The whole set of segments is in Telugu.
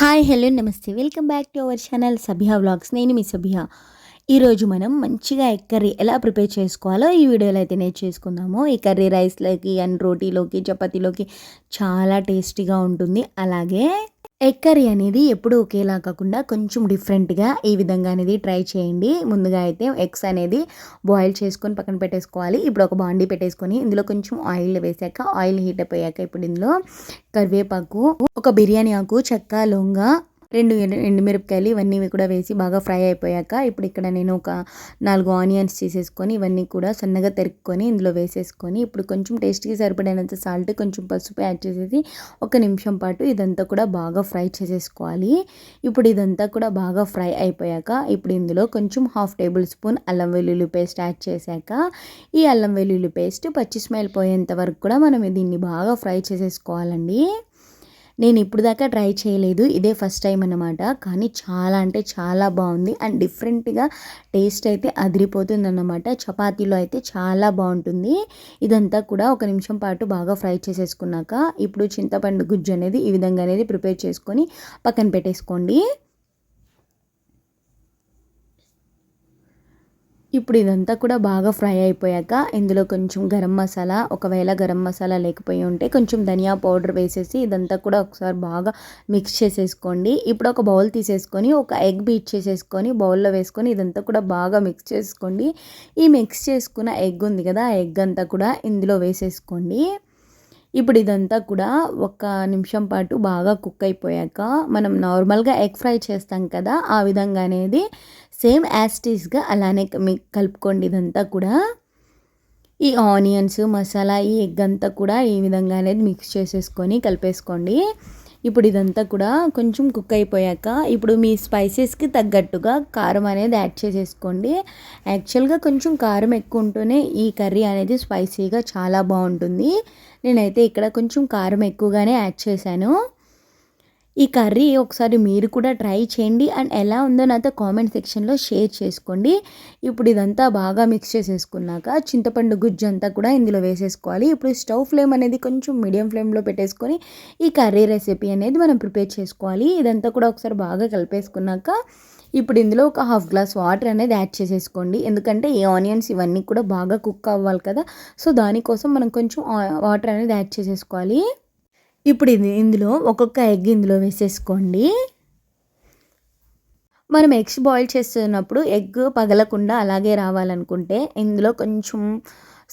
హాయ్ హలో నమస్తే. Welcome back to our channel Sabhya vlogs. నేను మీ సభ్య ఈరోజు మనం మంచిగా ఎగ్ కర్రీ ఎలా ప్రిపేర్ చేసుకోవాలో ఈ వీడియోలో అయితే నేను చేసుకుందాము. ఈ కర్రీ రైస్లోకి అండ్ రోటీలోకి చపాతీలోకి చాలా టేస్టీగా ఉంటుంది. అలాగే ఎగ్ కర్రీ అనేది ఎప్పుడు ఒకేలా కాకుండా కొంచెం డిఫరెంట్గా ఈ విధంగా అనేది ట్రై చేయండి. ముందుగా అయితే ఎగ్స్ అనేది బాయిల్ చేసుకొని పక్కన పెట్టేసుకోవాలి. ఇప్పుడు ఒక బాండీ పెట్టేసుకొని ఇందులో కొంచెం ఆయిల్ వేసాక ఆయిల్ హీట్ అయిపోయాక ఇప్పుడు ఇందులో కరివేపాకు ఒక బిర్యానీ ఆకు చెక్క లొంగ రెండు ఎండుమిరపకాయలు ఇవన్నీ కూడా వేసి బాగా ఫ్రై అయిపోయాక ఇప్పుడు ఇక్కడ నేను ఒక నాలుగు ఆనియన్స్ చేసేసుకొని ఇవన్నీ కూడా సన్నగా తెరుక్కొని ఇందులో వేసేసుకొని ఇప్పుడు కొంచెం టేస్ట్కి సరిపడినంత సాల్ట్ కొంచెం పసుపు యాడ్ చేసేసి ఒక నిమిషం పాటు ఇదంతా కూడా బాగా ఫ్రై చేసేసుకోవాలి. ఇప్పుడు ఇదంతా కూడా బాగా ఫ్రై అయిపోయాక ఇప్పుడు ఇందులో కొంచెం హాఫ్ టేబుల్ స్పూన్ అల్లం వెల్లుల్లి పేస్ట్ యాడ్ చేశాక ఈ అల్లం వెల్లుల్లి పేస్ట్ పచ్చిస్మైల్ పోయేంత వరకు కూడా మనం దీన్ని బాగా ఫ్రై చేసేసుకోవాలండి. నేను ఇప్పుడు దాకా ట్రై చేయలేదు. ఇదే ఫస్ట్ టైం అనమాట కానీ చాలా అంటే చాలా బాగుంది. అండ్ డిఫరెంట్గా టేస్ట్ అయితే అదిరిపోతుంది అన్నమాట చపాతీలో అయితే చాలా బాగుంటుంది. ఇదంతా కూడా ఒక నిమిషం పాటు బాగా ఫ్రై చేసేసుకున్నాక ఇప్పుడు చింతపండు గుజ్జు అనేది ఈ విధంగా అనేది ప్రిపేర్ చేసుకొని పక్కన పెట్టేసుకోండి. ఇప్పుడు ఇదంతా కూడా బాగా ఫ్రై అయిపోయాక ఇందులో కొంచెం గరం మసాలా ఒకవేళ గరం మసాలా లేకపోయి ఉంటే కొంచెం ధనియా పౌడర్ వేసేసి ఇదంతా కూడా ఒకసారి బాగా మిక్స్ చేసేసుకోండి. ఇప్పుడు ఒక బౌల్ తీసేసుకొని ఒక ఎగ్ బీట్ చేసేసుకొని బౌల్లో వేసుకొని ఇదంతా కూడా బాగా మిక్స్ చేసుకోండి. ఈ మిక్స్ చేసుకున్న ఎగ్ ఉంది కదా ఆ ఎగ్ అంతా కూడా ఇందులో వేసేసుకోండి. ఇప్పుడు ఇదంతా కూడా ఒక నిమిషం పాటు బాగా కుక్ అయిపోయాక మనం నార్మల్గా ఎగ్ ఫ్రై చేస్తాం కదా ఆ విధంగా అనేది సేమ్ యాస్టీస్గా అలానే కలుపుకోండి ఇదంతా కూడా. ఈ ఆనియన్స్ మసాలా ఈ ఎగ్ అంతా కూడా ఈ విధంగా అనేది మిక్స్ చేసేసుకొని కలిపేసుకోండి. ఇప్పుడు ఇదంతా కూడా కొంచెం కుక్ అయిపోయాక ఇప్పుడు మీ స్పైసెస్కి తగ్గట్టుగా కారం అనేది యాడ్ చేసేసుకోండి. యాక్చువల్గా కొంచెం కారం ఎక్కువ ఉంటూనే ఈ కర్రీ అనేది స్పైసీగా చాలా బాగుంటుంది. నేనైతే ఇక్కడ కొంచెం కారం ఎక్కువగానే యాడ్ చేశాను. ఈ కర్రీ ఒకసారి మీరు కూడా ట్రై చేయండి. అండ్ ఎలా ఉందో నాతో కామెంట్ సెక్షన్లో షేర్ చేసుకోండి. ఇప్పుడు ఇదంతా బాగా మిక్స్ చేసేసుకున్నాక చింతపండు గుజ్జు అంతా కూడా ఇందులో వేసేసుకోవాలి. ఇప్పుడు స్టవ్ ఫ్లేమ్ అనేది కొంచెం మీడియం ఫ్లేమ్లో పెట్టేసుకొని ఈ కర్రీ రెసిపీ అనేది మనం ప్రిపేర్ చేసుకోవాలి. ఇదంతా కూడా ఒకసారి బాగా కలిపేసుకున్నాక ఇప్పుడు ఇందులో ఒక హాఫ్ గ్లాస్ వాటర్ అనేది యాడ్ చేసేసుకోండి. ఎందుకంటే ఈ ఆనియన్స్ ఇవన్నీ కూడా బాగా కుక్ అవ్వాలి కదా. సో దానికోసం మనం కొంచెం వాటర్ అనేది యాడ్ చేసేసుకోవాలి. ఇప్పుడు ఇది ఇందులో ఒక్కొక్క ఎగ్ ఇందులో వేసేసుకోండి. మనం ఎగ్స్ బాయిల్ చేస్తున్నప్పుడు ఎగ్ పగలకుండా అలాగే రావాలనుకుంటే ఇందులో కొంచెం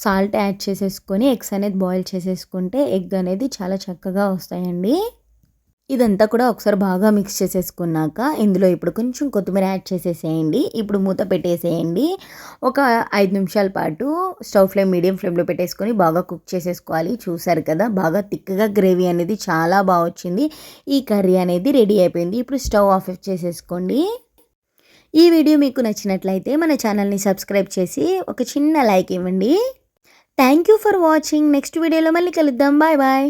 సాల్ట్ యాడ్ చేసేసుకొని ఎగ్స్ అనేది బాయిల్ చేసేసుకుంటే ఎగ్ అనేది చాలా చక్కగా వస్తాయండి. ఇదంతా కూడా ఒకసారి బాగా మిక్స్ చేసేసుకున్నాక ఇందులో ఇప్పుడు కొంచెం కొత్తిమీర యాడ్ చేసేసేయండి. ఇప్పుడు మూత పెట్టేసేయండి. ఒక ఐదు నిమిషాల పాటు స్టవ్ ఫ్లేమ్ మీడియం ఫ్లేమ్లో పెట్టేసుకొని బాగా కుక్ చేసేసుకోవాలి. చూసారు కదా బాగా థిక్గా గ్రేవీ అనేది చాలా బాగా వచ్చింది. ఈ కర్రీ అనేది రెడీ అయిపోయింది. ఇప్పుడు స్టవ్ ఆఫ్ చేసేసుకోండి. ఈ వీడియో మీకు నచ్చినట్లయితే మన ఛానల్ని సబ్స్క్రైబ్ చేసి ఒక చిన్న లైక్ ఇవ్వండి. Thank you for watching next వీడియోలో మళ్ళీ కలుద్దాం. Bye bye